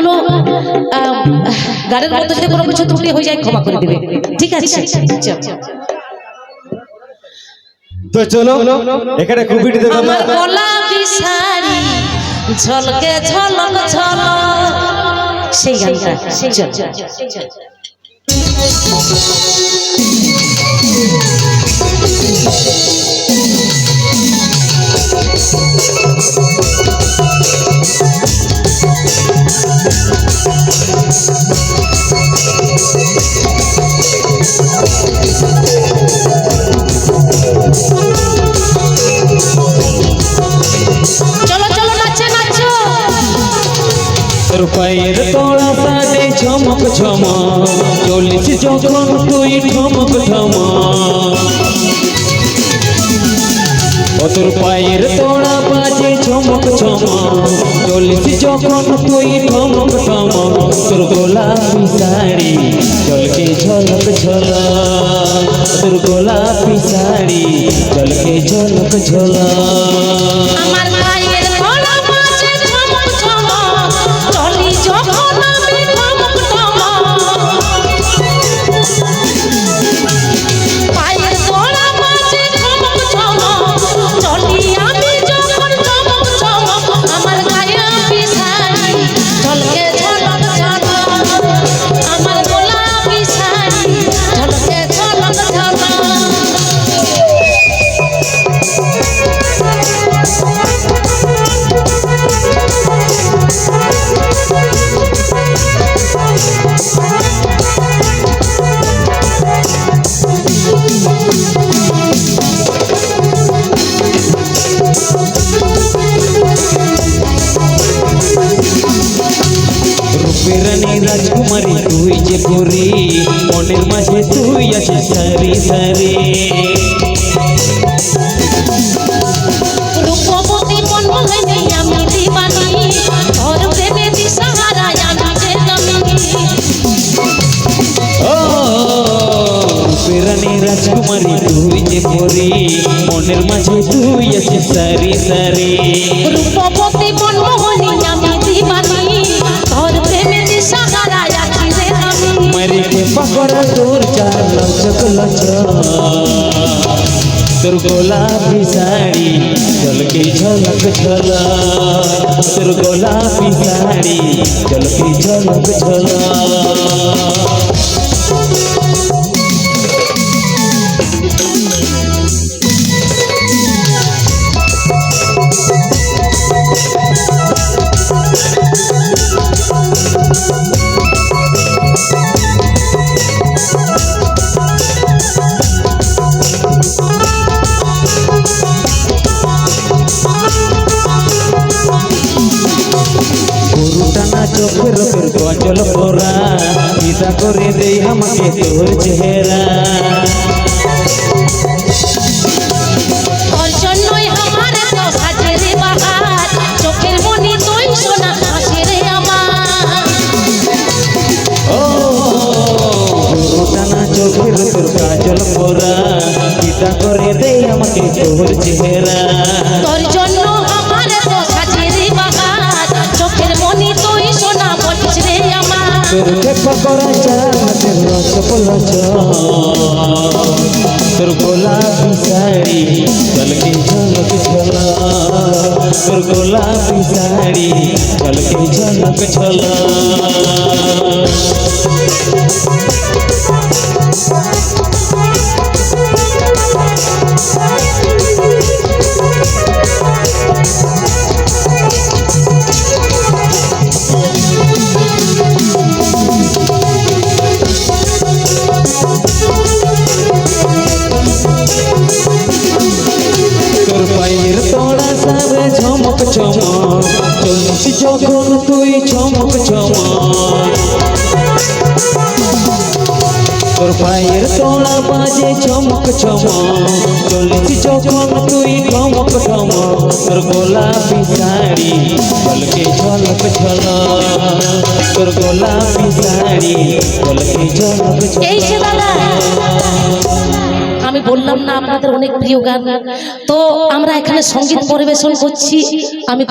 আহ, গানের মধ্যে যদি কোনো কিছু ত্রুটি হয়ে যায় ক্ষমা করে দেবে। ঠিক আছে? তো চলো এখানে কুপিটি দেবো। আমার গোলাপি শাড়ি ঝলকে ঝলক ঝলক। সেই গানটা। সেই চল। চলো তোর পায়ের তোড়া সাডে ঝমক ঝমক। চলিস যখন তুই ঠমক ও তোর পায়ের তোড়া বাজে ঝমক ঝমক। চলিস যখন তুই ঠমক ঠমক তোর গোলাপি শাড়ি চলকে ঝলক ঝলক। তোর গোলাপি শাড়ি চলকে ঝলক ঝলক। আমার রূপের রানী রাজকুমারী তুই যে পরি মনের মাঝে তুই আছিস সারি সারি। রূপবতী মনমোহিনী আমি দিবানি তোর প্রেমে দিশাহারা আমি যে রানী রাজকুমারী তুই যে পরি মনের মাঝে তুই আছিস সারি সারি। রূপবতী পাকড়া তোর চার লচক লচক তোর গোলাপি শাড়ি চলকে ঝলক ঝলক তোর গোলাপি শাড়ি চলকে ঝলক ঝলক চোখের তোর গজল পরা পিতা করে দে আমাকে তোর চেহারা চোখের মনি তুই সোনা হাসি রে আমার ও গরুটা না চোখের তোর কাজল পরা পিতা করে দে আমাকে তোর চেহারা তোর জন্য তোর খেপা করা চাঁদের রস পলচ তোর গোলাপি শাড়ি চলকে ঝলক ঝলক। তোর গোলাপি শাড়ি চলকে ঝলক ঝলক। তোর পায়ের তোড়া সারে ঝমক চমক চলছিস যখন তুই চমক চমক তোর পায়ের তোড়া বাজে চমক চমক চলছিস যখন তুই চমক চমক তোর গোলাপি শাড়ি চলকে ঝলক ঝলক। তোর গোলাপি শাড়ি চলকে ঝলক দাদা আমি বললাম না আপনাদের অনেক প্রিয় গান। তো আমরা এখানে সংগীত পরিবেশন করছি। আমি